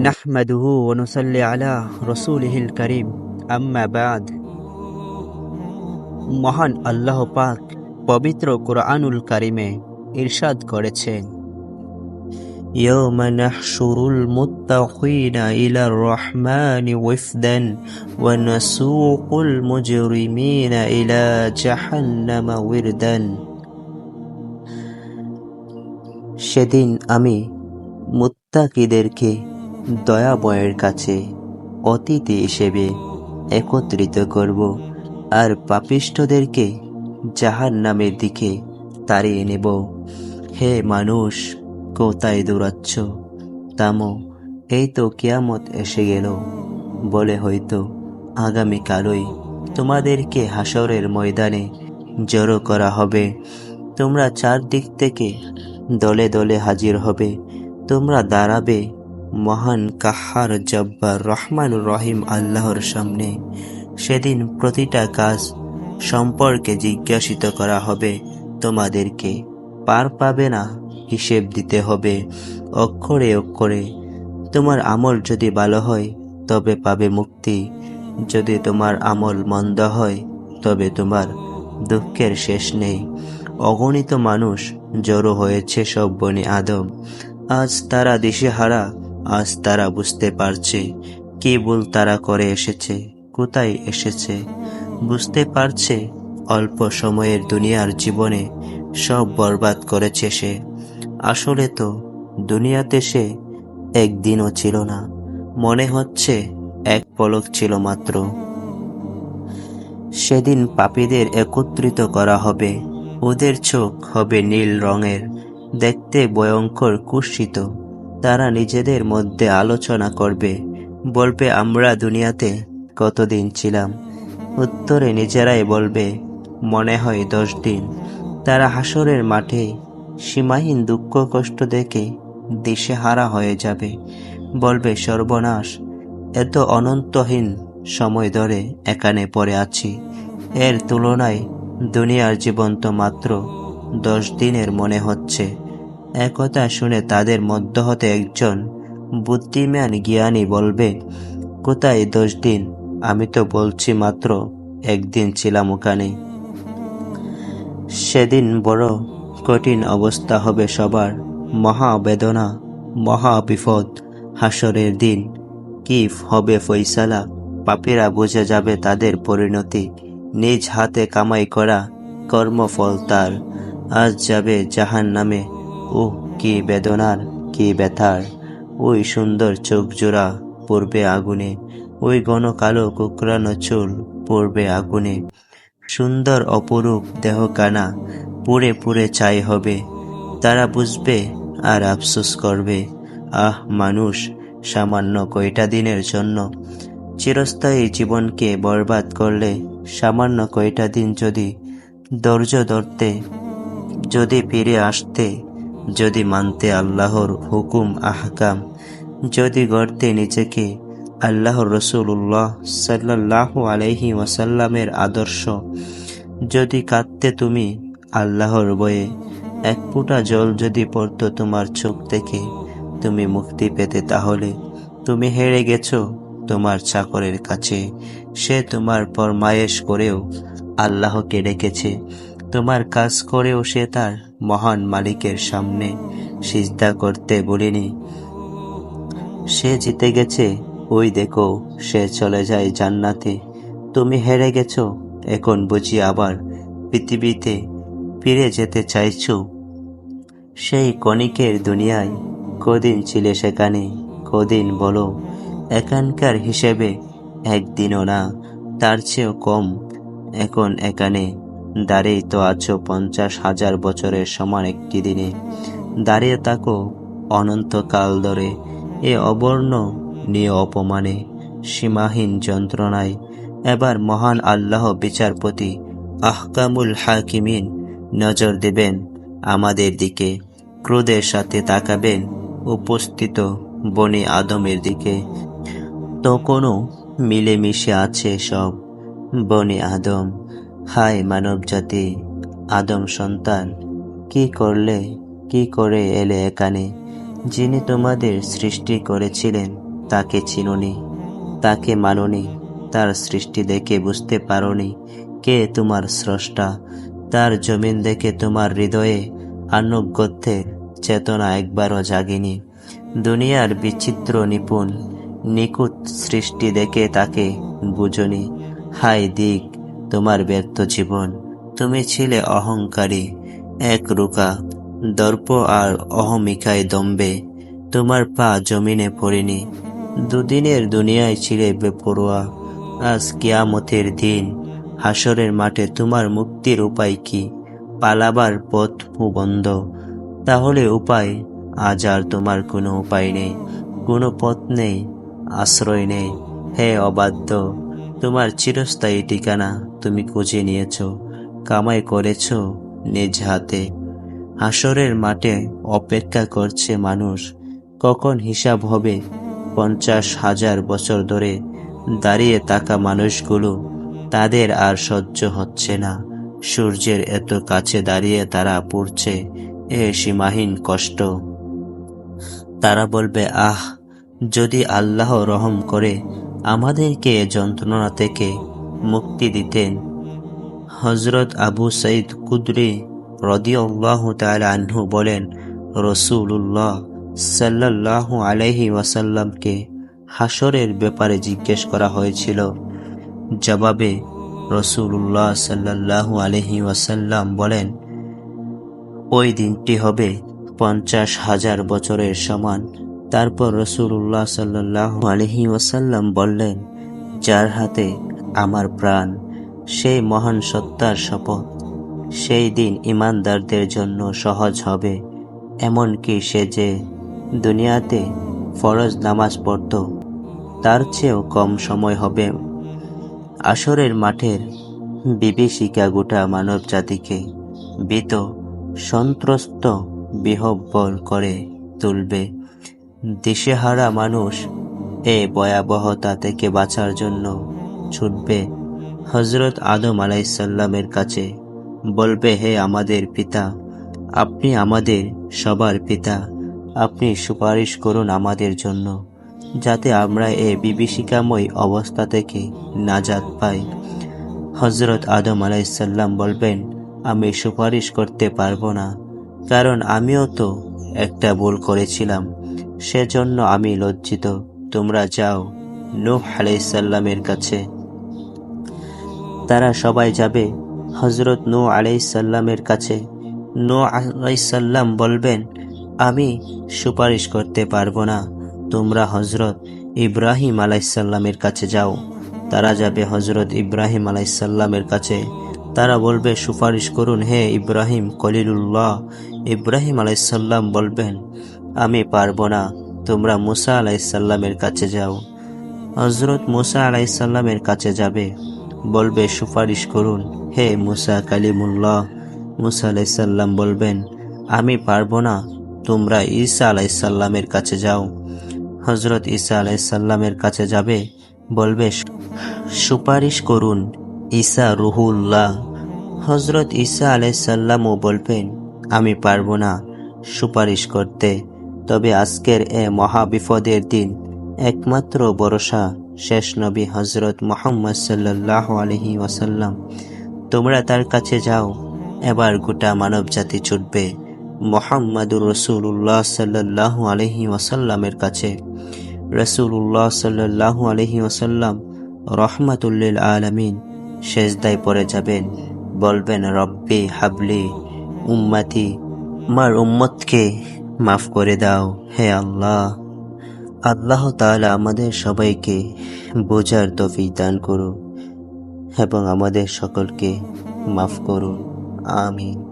نحمده ونصلي على رسوله الكريم أما بعد মহান আল্লাহ পাক পবিত্র কোরআনুল কারিমে ইরশাদ করেছেন يوم نحشر المتقين إلى الرحمن وفدا ونسوق المجرمين إلى جهنم وردا সেদিন আমি মুত্তাকিদেরকে দয়াবয়ের কাছে অতিথি হিসেবে একত্রিত করব আর পাপিষ্ঠদেরকে জাহান নামের দিকে তাড়িয়ে নেব। হে মানুষ, কোথায় দৌড়াচ্ছ? তামো, এই তো কেয়ামত এসে গেল। বলে হয়তো আগামীকালই তোমাদেরকে হাসরের ময়দানে জড়ো করা হবে। তোমরা চারদিক থেকে দলে দলে হাজির হবে। তোমরা দাঁড়াবে মহান কাহার জব্বার রহমান রহিম আল্লাহর সামনে সেদিন প্রতিটা কাজ সম্পর্কে জিজ্ঞাসিত করা হবে। তোমাদেরকে পার পাবে না, হিসেব দিতে হবে। অক্ষরে অক্ষরে তোমার আমল যদি ভালো হয়, তবে পাবে মুক্তি। যদি তোমার আমল মন্দ হয়, তবে তোমার দুঃখের শেষ নেই। অগণিত মানুষ জড়ো হয়েছে সব বনি আদম। আজ তারা দিশেহারা আজ তারা বুঝতে পারছে কি ভুল তারা করে এসেছে, কোথায় এসেছে। বুঝতে পারছে অল্প সময়ের দুনিয়ার জীবনে সব বরবাদ করেছে সে। আসলে তো দুনিয়াতে সে একদিনও ছিল না, মনে হচ্ছে এক পলক ছিল মাত্র। সেদিন পাপীদের একত্রিত করা হবে, ওদের চোখ হবে নীল রঙের, দেখতে ভয়ঙ্কর কুৎসিত। তারা নিজেদের মধ্যে আলোচনা করবে। বলবে, আমরা দুনিয়াতে কতদিন ছিলাম? উত্তরে নিজেরাই বলবে, মনে হয় দশ দিন। তারা হাসরের মাঠে সীমাহীন দুঃখ কষ্ট দেখে দিশে হারা হয়ে যাবে। বলবে, সর্বনাশ, এত অনন্তহীন সময় ধরে এখানে পড়ে আছি। এর তুলনায় দুনিয়ার জীবন তো মাত্র দশ দিনের মনে হচ্ছে। একথা শুনে তাদের মধ্য হতে একজন বুদ্ধিমান জ্ঞানী বলবে, কোথায় দশ দিন? আমি তো বলছি মাত্র একদিন ছিলাম ওখানে। সেদিন বড় কঠিন অবস্থা হবে সবার। মহা বেদনা, মহা বিপদ, হাসরের দিন। কিফ হবে ফৈসালা পাপীরা বুঝে যাবে তাদের পরিণতি। নিজ হাতে কামাই করা কর্মফল তার। আজ যাবে জাহান নামে ও কি বেদনার, কি ব্যথার। ওই সুন্দর চোখ জোড়া পড়বে আগুনে, ওই ঘন কালো কুকরানো চুল পড়বে আগুনে। সুন্দর অপরূপ দেহ কানা পুড়ে পুড়ে চাই হবে, তারা বুঝবে আর আফসোস করবে। আহ, মানুষ, সামান্য কয়টা দিনের জন্য। চিরস্থায়ী জীবনকে বরবাদ করলে সামান্য কয়টা দিন যদি ধৈর্য ধরতে, যদি ফিরে আসতে যদি মানতে আল্লাহর হুকুম, আহকাম, যদি গড়তে নিজেকে আল্লাহর রসুল্লাহ সাল্লাহ আলহি ওয়াসাল্লামের আদর্শ, যদি কাঁদতে তুমি আল্লাহর বয়ে এক ফুটা জল যদি পড়তো তোমার চোখ থেকে, তুমি মুক্তি পেতে তাহলে, তুমি হেরে গেছো তোমার চাকরের কাছে, সে তোমার ফরমায়েশ করেও আল্লাহকে ডেকেছে। তোমার কাজ করেও সে তার মহান মালিকের সামনে সিজদা করতে বলিনি। সে জিতে গেছে, ওই দেখো, সে চলে যায় জান্নাতে। তুমি হেরে গেছো, এখন বুঝি আবার পৃথিবীতে ফিরে যেতে চাইছো। সেই কণিকের দুনিয়ায় কদিন ছিলে সেখানে, কদিন বলো, এখানকার হিসেবে একদিনও না, তার চেয়েও কম এখন এখানে। দাঁড়িয়ে তো আছো পঞ্চাশ হাজার বছরের সমান একটি দিনে। দাঁড়িয়ে থাকো অনন্তকাল ধরে, এ অবর্ণ নিয়ে অপমানে, সীমাহীন যন্ত্রণায়। এবার মহান আল্লাহ বিচারপতি আহকামুল হাকিমিন নজর দেবেন আমাদের দিকে, ক্রোধের সাথে তাকাবেন উপস্থিত বনি আদমের দিকে। তখনও মিলেমিশে আছে সব বনি আদম। হায় মানব জাতি আদম সন্তান, কি করলে, কি করে এলে এখানে? যিনি তোমাদের সৃষ্টি করেছিলেন, তাকে চিনুনি, তাকে মাননি, তার সৃষ্টি দেখে বুঝতে পারোনি, কে তোমার স্রষ্টা? তার জমিন দেখে তোমার হৃদয়ে আনুগত্যের চেতনা একবারও জাগেনি। দুনিয়ার বিচিত্র নিপুণ নিকুত সৃষ্টি দেখে তাকে বুঝনি। হাই দিক তোমার ব্যর্থ জীবন। তুমি ছিলে অহংকারী। এক রুকা দর্প আর অহমিকায় দম্বে। তোমার পা জমিনে পড়েনি। দুদিনের দুনিয়ায় ছিলে বেপরোয়া। আজ কিয়ামতের দিন। হাসরের মাঠে তোমার মুক্তির উপায় কি? পালাবার পথ বন্ধ তাহলে উপায়? আজ আর তোমার কোনো উপায় নেই। কোনো পথ নেই। আশ্রয় নেই। হে অবাধ্য, তোমার চিরস্থায়ী ঠিকানা। তুমি খুঁজে নিয়েছ, কামাই করেছ নিজ হাতে। হাসরের মাঠে অপেক্ষা করছে মানুষ। কখন হিসাব হবে? পঞ্চাশ হাজার বছর ধরে দাঁড়িয়ে থাকা মানুষগুলো তাদের আর সহ্য হচ্ছে না। সূর্যের এত কাছে দাঁড়িয়ে তারা পড়ছে এ সীমাহীন কষ্ট। তারা বলবে, আহ, যদি আল্লাহ রহম করে, আমাদেরকে যন্ত্রণা থেকে মুক্তি দিতেন। হজরত আবু সঈদ কুদরি রদিয়াল্লাহু তাআলা আনহু বলেন রসুল্লাহ সাল্লাল্লাহু আলাইহি ওয়াসাল্লামকে হাসরের ব্যাপারে জিজ্ঞেস করা হয়েছিল। জবাবে রসুল্লাহ সাল্লাল্লাহু আলাইহি ওয়াসাল্লাম বলেন, ওই দিনটি হবে পঞ্চাশ হাজার বছরের সমান। তারপর রসুল্লাহ সাল্লাহ আলহি ওয়াসাল্লাম বললেন, যার হাতে আমার প্রাণ, সেই মহান সত্তার শপথ। সেই দিন ইমানদারদের জন্য সহজ হবে, এমনকি সে যে দুনিয়াতে ফরজ নামাজ পড়ত, তার চেয়েও কম সময় হবে। আসরের মাঠের বিভীষিকা গোটা মানব জাতিকে বিত সন্ত্রস্ত, বিহব্বল করে তুলবে। দিশেহারা মানুষ এ ভয়াবহতা থেকে বাঁচার জন্য ছুটবে। হজরত আদম আলাইসাল্লামের কাছে বলবে, হে আমাদের পিতা, আপনি আমাদের সবার পিতা। আপনি সুপারিশ করুন আমাদের জন্য, যাতে আমরা এ বিভীষিকাময় অবস্থা থেকে নাজাত পাই। হজরত আদম আলাইসাল্লাম বলবেন, আমি সুপারিশ করতে পারব না, কারণ আমিও তো একটা ভুল করেছিলাম। সেজন্য আমি লজ্জিত। তোমরা যাও। নূহ আলাইসাল্লামের কাছে তারা সবাই যাবে। হজরত নূ আলাইসাল্লামের কাছে। নূ আলাইসাল্লাম বলবেন, আমি সুপারিশ করতে পারব না। তোমরা হজরত ইব্রাহিম আলাইসাল্লামের কাছে যাও। তারা যাবে হজরত ইব্রাহিম আলাইসাল্লামের কাছে। তারা বলবে, সুপারিশ করুন, হে ইব্রাহিম কলিলুল্লাহ ইব্রাহিম আলাইসাল্লাম বলবেন, আমি পারব না। তোমরা মুসা আলাইসাল্লামের কাছে যাও। হজরত মুসা আলাইসাল্লামের কাছে যাবে। বলবে, সুপারিশ করুন। হে মুসা কালিমুল্লাহ, মুসা আলাইসাল্লাম বলবেন, আমি পারব না, তোমরা ঈসা আলাইসাল্লামের কাছে যাও। হজরত ঈসা আলাইসাল্লামের কাছে যাবে, বলবে, সুপারিশ করুন, ঈসা রুহুল্লাহ। হজরত ঈসা আলাইসাল্লামও বলবেন, আমি পারব না সুপারিশ করতে, তবে আজকের এ মহাবিপদের দিন একমাত্র ভরসা শেষ নবী হজরত মোহাম্মদ সাল্লাহ আলহি ওয়াসাল্লাম, তোমরা তার কাছে যাও, এবার গোটা মানব জাতি ছুটবে মোহাম্মদুর রসুল্লাহ সাল্লাহ আলহি ওয়াসাল্লামের কাছে। রসুল্লাহ সাল্লাহ আলহি ওয়াসাল্লাম রহমাতুল্লিল আলমিন শেষদায় পড়ে যাবেন, বলবেন, রব্বি হাবলি উম্মাতি, আমার উম্মতকে মাফ করে দাও, হে আল্লাহ। আল্লাহ তাআলা আমাদের সবাইকে বোঝার তফি দান করুন এবং আমাদের সকলকে মাফ করুন। আমিন।